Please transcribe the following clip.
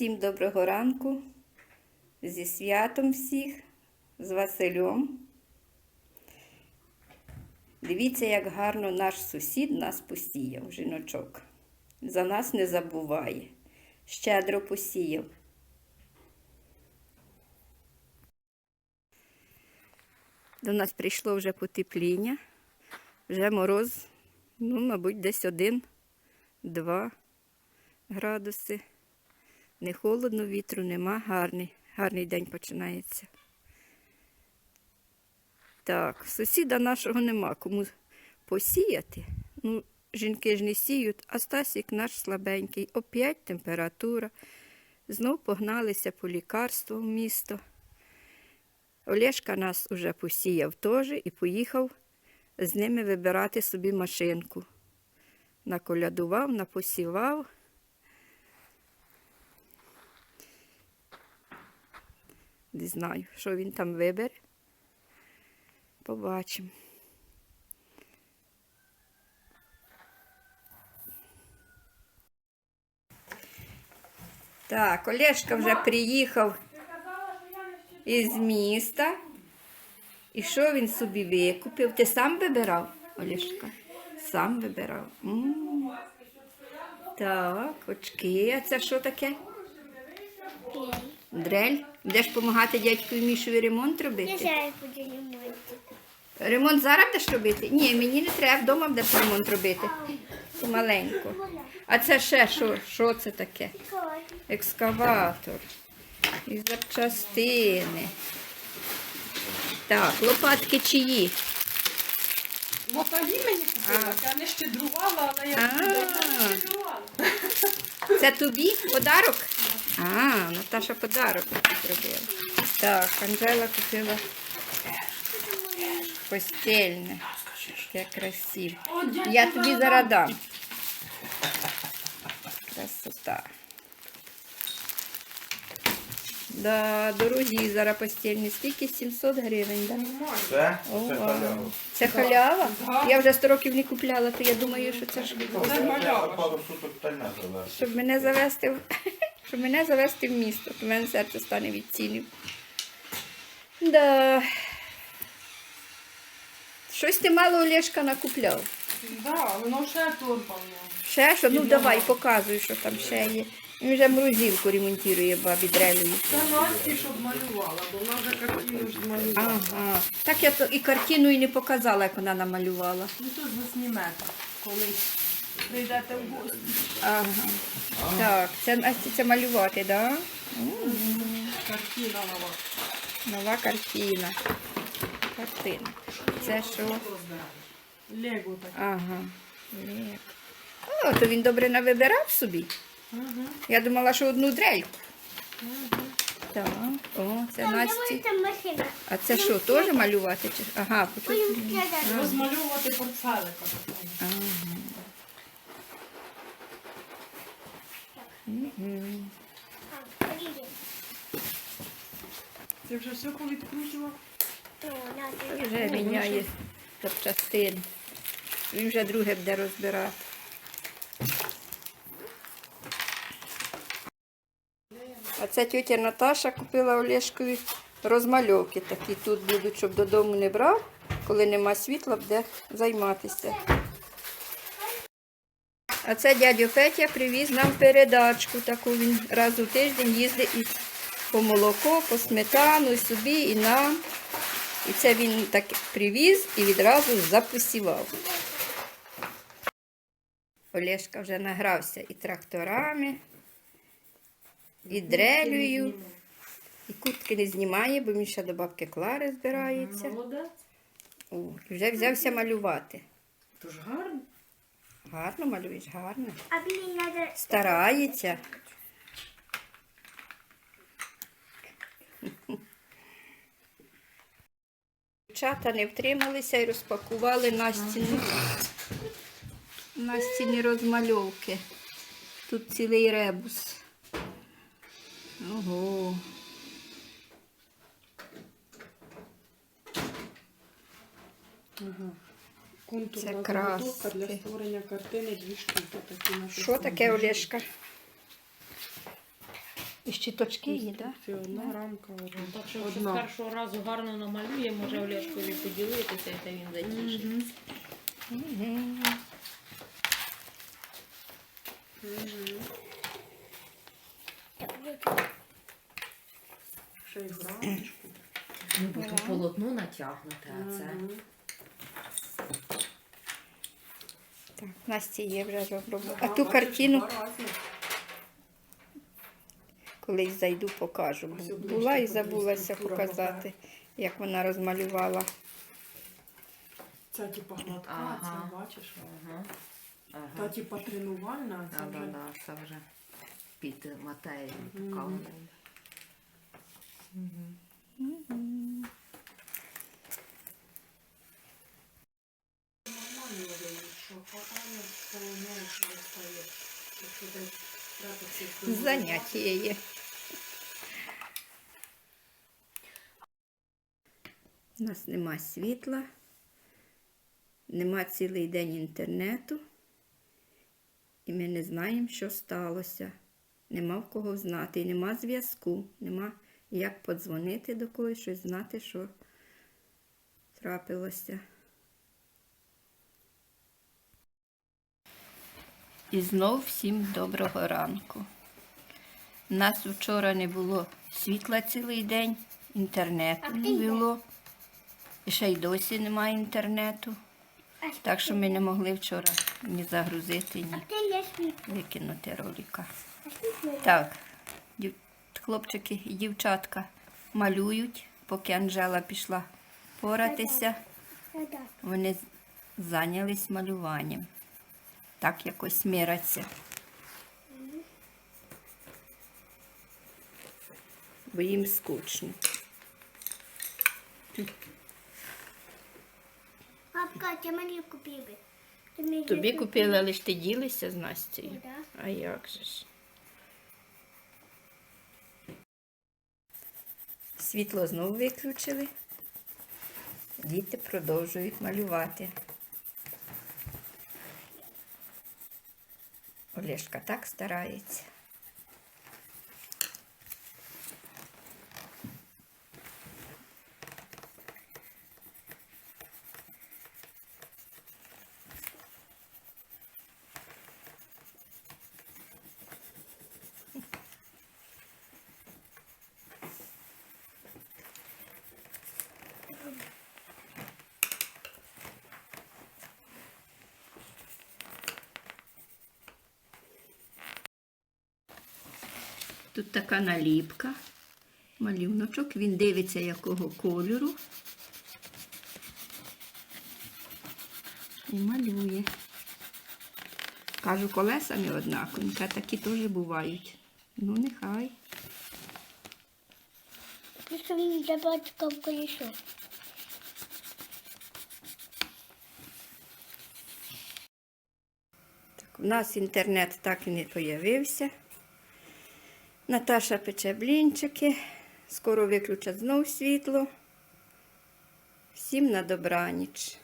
Всім доброго ранку. Зі святом всіх, з Василем. Дивіться, як гарно наш сусід нас посіяв, жіночок. За нас не забуває. Щедро посіяв. До нас прийшло вже потепління. Вже мороз, ну, мабуть, десь один, два градуси. Не холодно, вітру нема, гарний, гарний день починається. Так, сусіда нашого нема, кому посіяти. Ну, жінки ж не сіють, а Стасік наш слабенький. Опять температура. Знов погналися по лікарство в місто. Олешка нас уже посіяв теж і поїхав з ними вибирати собі машинку. Наколядував, напосівав. Не знаю, що він там вибере. Побачимо. Так, Олешка вже приїхав із міста. І що він собі викупив? Ти сам вибирав, Олешка? Сам вибирав. М. Так, очки. А це що таке? Дрель? Будеш допомагати дядькові Мішові ремонт Я робити? зараз буду ремонтик. Ремонт зараз будеш робити? Ні, мені не треба, вдома будеш ремонт робити. Маленько. А це ще що? Що це таке? Екскаватор. І запчастини. Так, лопатки чиї? Наталі мені купила, я не щедрувала, але я А. не щедрувала. Це тобі подарок? А, Наташа подарок зробила. Так, Анжела купила постільне. Таке красиве. Я тобі Богдан. зараз дам. Красота. Да, дорогі зараз постільні. Скільки? 700 гривень, да? Це? О, Це халява. Це халява? Да. Я вже 100 років не купляла, то я думаю, що це ж щоб мене завести в щоб мене завести в місто, то в мене серце стане від цінів. Да. Щось ти мало Олешка накупляв. Да, воно ще торба. Ще що? Ну давай, показуй, що там ще є. Він вже морозилку ремонтує бабі дрелею. Це Насті, щоб малювала, бо вона вже картину ж змалювала. Ага. Так я то і картину і не показала, як вона намалювала. Ну то заснімете, коли прийдете в гості. Ага. Так, це Насті це малювати, так? Да? Картина нова. Нова картина. Картина. Це що? Лего таке. Ага. Лек. О, то він добре навибирав собі. Угу. Я думала, що одну дрельку. Так. О, це Там Насті. А це що, теж малювати? Чи? Ага, складати. Розмальовувати портфелика. Ага. Мгм. А, поїдемо. Ти вже все повідкручував? Ти. Вже міняє запчастини. Він вже друге буде розбирати. А це тетя Наташа купила Олешкові розмальовки такі тут будуть, щоб додому не брав. Коли нема світла, буде займатися. А це дядько Петя привіз нам передачку таку. Він раз у тиждень їздить і по молоко, по сметану, і собі, і нам. І це він так привіз і відразу запосівав. Олешка вже награвся і тракторами, і дрелею, і куртки не знімає, бо він ще до бабки Клари збирається. О, і вже взявся малювати. Тож гарно. Гарно малюєш, гарно. А мені треба... Старається. Дівчата не втрималися і розпакували Настіни, Настіни розмальовки. Тут цілий ребус. Ого. Ага. Контурна Це краски. для створення картини дві штуки. Такі Що таке, Олешка? І щиточки є, так? Це одна рамка. Так що якщо з Одна. першого разу гарно намалює, може Олешкові поділитися, та він затішить. Ще й грамочку. Ну, бо то полотно натягнуте, а це. Так, Насті є вже роблю. А ту картину колись зайду, покажу. Була і забулася показати, як вона розмалювала. Ця типа гладка, Ага. ця бачиш. Ага. Та Ага. типа тренувальна, а ця да, вже. да, це вже під матерію Мгм. така. Що Заняття є. У нас нема світла, нема цілий день інтернету, і ми не знаємо, що сталося. Нема в кого знати, і нема зв'язку, нема як подзвонити до когось, щось знати, що трапилося. І знов всім доброго ранку. У нас вчора не було світла цілий день, інтернету не було. І ще й досі немає інтернету. Так що ми не могли вчора ні загрузити, ні викинути ролика. Так, хлопчики і дівчатка малюють, поки Анжела пішла поратися. Вони зайнялись малюванням. Так якось міряться. Бо їм скучно. Папка, ти мені купили. Тобі купили, але ж ти ділися з Настею. А як же ж? Світло знову виключили. Діти продовжують малювати. Олешка так старається. Тут така наліпка, малюночок. Він дивиться, якого кольору. І малює. Кажу, колеса не однакові, такі теж бувають. Ну, нехай. Ти що мені для батька в колесо? У нас інтернет так і не появився. Наташа пече блінчики. Скоро виключать знов світло. Всім на добраніч.